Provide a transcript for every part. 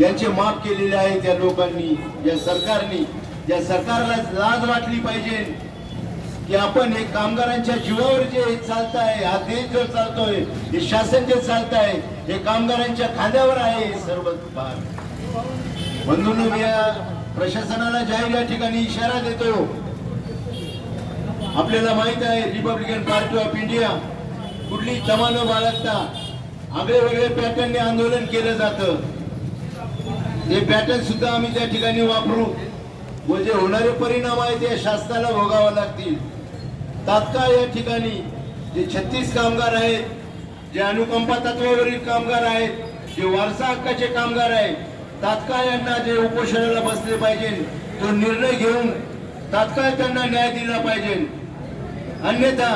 यांचे माफ केलेले आहे त्या लोकांनी या सरकारनी. या सरकारला लाज वाटली पाहिजे की आपण हे कामगारांच्या जीवावर जे चालत आहे हा देश जो चालतोय हे शासन जे चालत आहे हे कामगारांच्या खांद्यावर आहे हे सर्व भार म्हणून मी या प्रशासनाला जाहीर या ठिकाणी इशारा देतो. आपल्याला माहीत आहे रिपब्लिकन पार्टी ऑफ इंडिया कुठली तमा न बाळगता आगळे वेगळे पॅटर्नने आंदोलन केलं जातं. ते पॅटर्न सुद्धा आम्ही त्या ठिकाणी वापरू. व जे होणारे परिणाम आहे ते शासनाला भोगावे लागतील. तात्काळ या ठिकाणी जे छत्तीस कामगार आहेत जे अनुकंपा तत्वावरील कामगार आहेत जे वारसा हक्काचे कामगार आहेत तात्काळ यांना जे उपोषणाला बसले पाहिजे तो निर्णय घेऊन तात्काळ त्यांना न्याय दिला पाहिजे. अन्यथा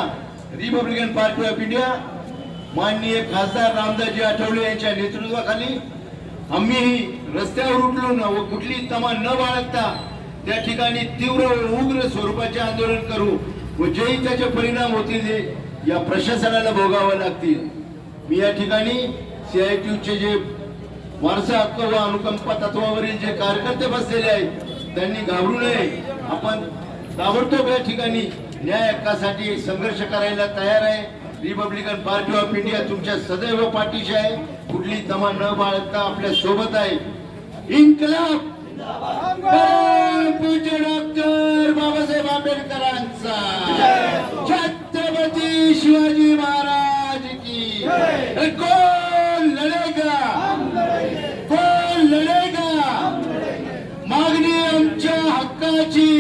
रिपब्लिकन पार्टी ऑफ इंडिया माननीय खासदार रामदासजी आठवले यांच्या नेतृत्वाखाली आम्हीही रस्त्यावर उठलो व कुठली तमा न बाळगता त्या ठिकाणी तीव्र व उग्र स्वरूपाचे आंदोलन करू. व जेही त्याचे परिणाम होतील ते या प्रशासनाला भोगावे लागतील. मी या ठिकाणी सीआयटीचे जे वारसा हक्क व अनुकंपा तत्वावरील जे कार्यकर्ते बसलेले आहेत त्यांनी घाबरू नये. आपण ताबडतोब या ठिकाणी न्याय हक्कासाठी संघर्ष करायला तयार आहे. रिपब्लिकन पार्टी ऑफ इंडिया तुमच्या सदैव पाठीशी आहे. कुठली तमा न बाळगता आपल्यासोबत आहे. इन्कलाब! पूज्य डॉक्टर बाबासाहेब आंबेडकरांचा. छत्रपती शिवाजी महाराज की. कोण लढेगा? कोण लढेगा? मागणी आमच्या हक्काची.